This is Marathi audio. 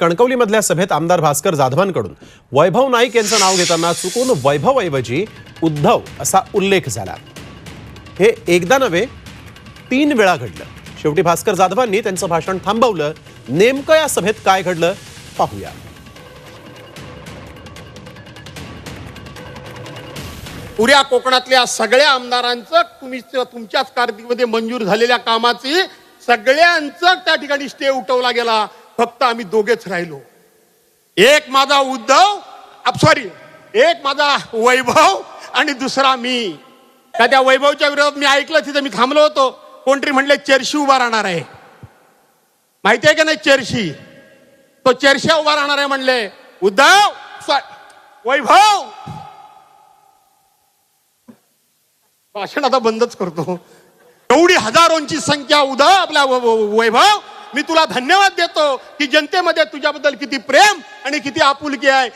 कणकवलीमधल्या सभेत आमदार भास्कर जाधवांकडून वैभव नाईक यांचं नाव घेताना चुकून वैभवऐवजी उद्धव असा उल्लेख झाला. हे एकदा नव्हे तीन वेळा घडलं. शेवटी भास्कर जाधवांनी त्यांचं भाषण थांबवलं. नेमकं या सभेत काय घडलं पाहूया. पुऱ्या कोकणातल्या सगळ्या आमदारांचं तुम्ही तुमच्याच कारकिर्दीमध्ये मंजूर झालेल्या कामाची सगळ्यांचं त्या ठिकाणी स्टे उठवला गेला. फक्त आम्ही दोघेच राहिलो. एक माझा उद्धव सॉरी एक माझा वैभव आणि दुसरा मी. का त्या वैभवच्या विरोधात मी ऐकलं तिथे मी थांबलो होतो. कोणतरी म्हणले चेरशी उभा राहणार आहे. माहिती आहे का नाही चेरशी? तो चेरशा उभा राहणार आहे म्हणले उद्धव वैभव. भाषण आता बंदच करतो. एवढी हजारोंची संख्या उदा आपला वैभव मी तुला धन्यवाद देतो की जनतेमध्ये तुझ्याबद्दल किती प्रेम आणि किती आपुलकी आहे.